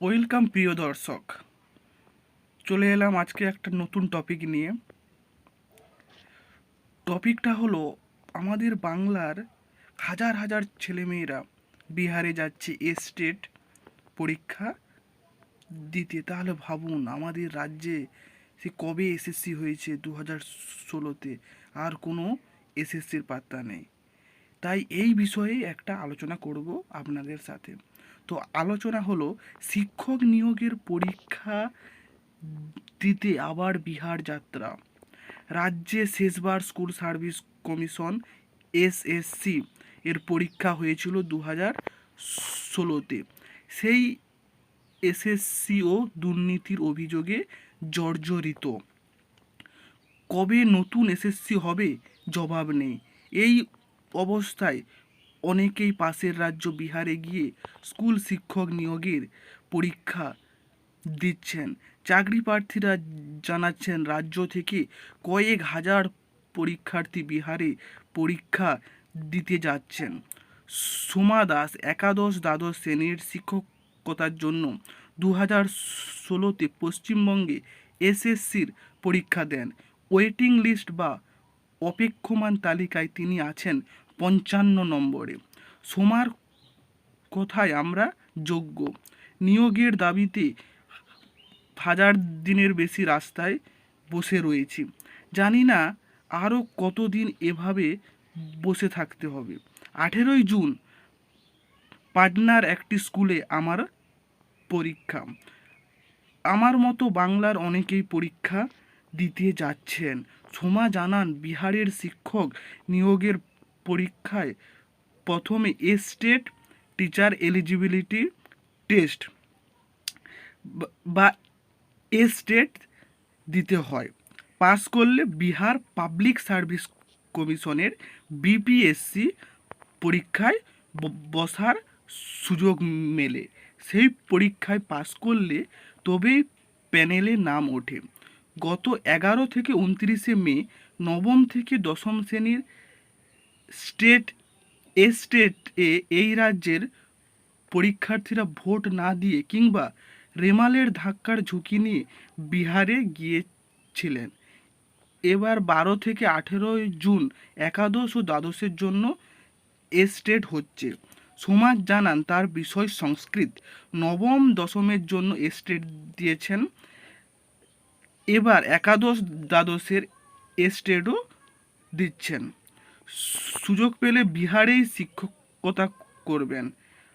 Welcome প্রিয় দর্শক। চলে এলাম আজকে একটা নতুন টপিক নিয়ে। টপিকটা হলো আমাদের বাংলার হাজার হাজার ছেলেমেয়েরা বিহারে যাচ্ছে স্টেট পরীক্ষা দিতে। তাহলে ভাবুন, আমাদের রাজ্যে সে কবে এসএসসি হয়েছে দু হাজার ষোলোতে? আর কোনো এসএসসির পাত্তা নেই। তাই এই বিষয়ে একটা আলোচনা করব আপনাদের সাথে। তো আলোচনা হলো, শিক্ষক নিয়োগের পরীক্ষা দিতে আবার বিহার যাত্রা। রাজ্যে শেষবার স্কুল সার্ভিস কমিশন এসএসসি এর পরীক্ষা হয়েছিল দু হাজার ষোলোতে। সেই এসএসসিও দুর্নীতির অভিযোগে জর্জরিত। কবে নতুন এসএসসি হবে? জবাব নেই। এই অবস্থায় অনেকেই পাশের রাজ্য বিহারে গিয়ে স্কুল শিক্ষক নিয়োগের পরীক্ষা দিচ্ছেন। চাকরি প্রার্থীরা জানাচ্ছেন, রাজ্য থেকে কয়েক হাজার পরীক্ষার্থী বিহারে পরীক্ষা দিতে যাচ্ছেন। সোমা দাস, একাদশ দ্বাদশ শ্রেণির শিক্ষকতার জন্য দু হাজার ষোলোতে পশ্চিমবঙ্গে এসএসসির পরীক্ষা দেন। ওয়েটিং লিস্ট বা অপেক্ষমান তালিকায় তিনি আছেন। পঞ্চান্ন নম্বরে। সোমার কথায় আমরা যোগ্য। নিয়োগের দাবিতে হাজার দিনের বেশি রাস্তায় বসে রয়েছি। জানি না আরও কতদিন এভাবে বসে থাকতে হবে। আঠেরোই জুন, পাটনার একটি স্কুলে আমার পরীক্ষা। আমার মতো বাংলার অনেকেই পরীক্ষা দিতে যাচ্ছেন। সোমা জানান, বিহারের শিক্ষক নিয়োগের পরীক্ষায় প্রথমে স্টেট টিচার এলিজিবিলিটি টেস্ট বা স্টেট দিতে হয়। পাস করলে বিহার পাবলিক সার্ভিস কমিশনের বিপিএসসি পরীক্ষায় বসার সুযোগ মেলে। সেই পরীক্ষায় পাস করলে তবেই প্যানেলে নাম ওঠে। গত এগারো থেকে উনত্রিশে মে নবম থেকে দশম শ্রেণির স্টেট এস্টেট এই রাজ্যের পরীক্ষার্থীরা ভোট না দিয়ে কিংবা রেমালের ধাক্কার ঝুঁকি নিয়ে বিহারে গিয়েছিলেন। এবার বারো থেকে আঠেরোই জুন একাদশ ও দ্বাদশের জন্য এস্টেট হচ্ছে। সমাজ জানান, তার বিষয় সংস্কৃত। নবম দশমের জন্য এস্টেট দিয়েছেন। এবার একাদশ দ্বাদশের এস্টেটও দিচ্ছেন। সুযোগ পেলে বিহারেই শিক্ষকতা করবেন।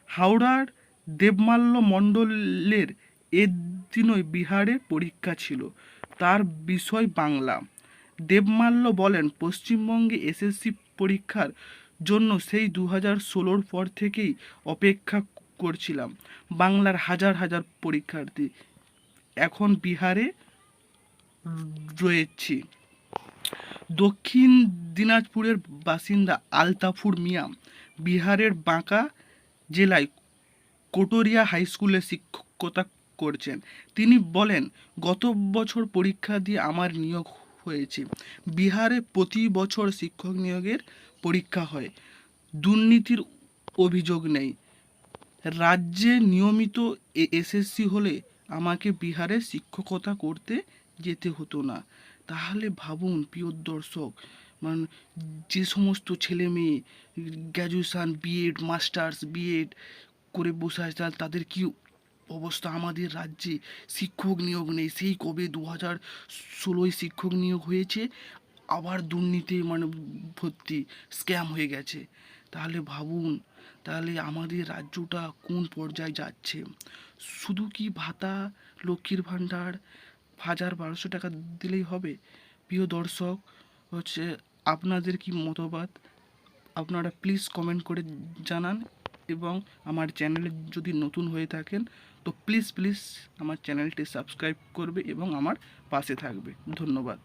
হাওড়ার দেবমাল্য মণ্ডলের এদিনই বিহারে পরীক্ষা ছিল। তার বিষয় বাংলা। দেবমাল্য বলেন, পশ্চিমবঙ্গে এসএসসি পরীক্ষার জন্য সেই দু হাজার ষোলোর পর থেকেই অপেক্ষা করছিলাম। বাংলার হাজার হাজার পরীক্ষার্থী এখন বিহারে রয়েছি। দক্ষিণ দিনাজপুরের বাসিন্দা আলতাফুর মিয়া বিহারের বাঁকা জেলায় কোটরিয়া হাই স্কুলে শিক্ষকতা করছেন। তিনি বলেন, গত বছর পরীক্ষা দিয়ে আমার নিয়োগ হয়েছে। বিহারে প্রতি বছর শিক্ষক নিয়োগের পরীক্ষা হয়। দুর্নীতির অভিযোগ নেই। রাজ্যে নিয়মিত এসএসসি হলে আমাকে বিহারে শিক্ষকতা করতে যেতে হতো না। তাহলে ভাবুন প্রিয় দর্শক মানে যে সমস্ত ছেলে মেয়ে গ্র্যাজুয়েশান বিএড মাস্টার্স বিএড করে বসে আছে, তাহলে তাদের কি অবস্থা? আমাদের রাজ্যে শিক্ষক নিয়োগ নেই। সেই কবে দু হাজার ষোলোয় শিক্ষক নিয়োগ হয়েছে, আবার দুর্নীতি মানে ভর্তি স্ক্যাম হয়ে গেছে। তাহলে ভাবুন, তাহলে আমাদের রাজ্যটা কোন পর্যায়ে যাচ্ছে? শুধু কি ভাতা, লক্ষ্মীর ভাণ্ডার হাজার বারোশো টাকা দিলেই হবে। প্রিয় দর্শক, হচ্ছে আপনাদের কি মতবাদ? আপনারা প্লিজ কমেন্ট করে জানান এবং আমার চ্যানেলে যদি নতুন হয়ে থাকেন, তো প্লিজ প্লিজ আমার চ্যানেলটি সাবস্ক্রাইব করবে এবং আমার পাশে থাকবে। ধন্যবাদ।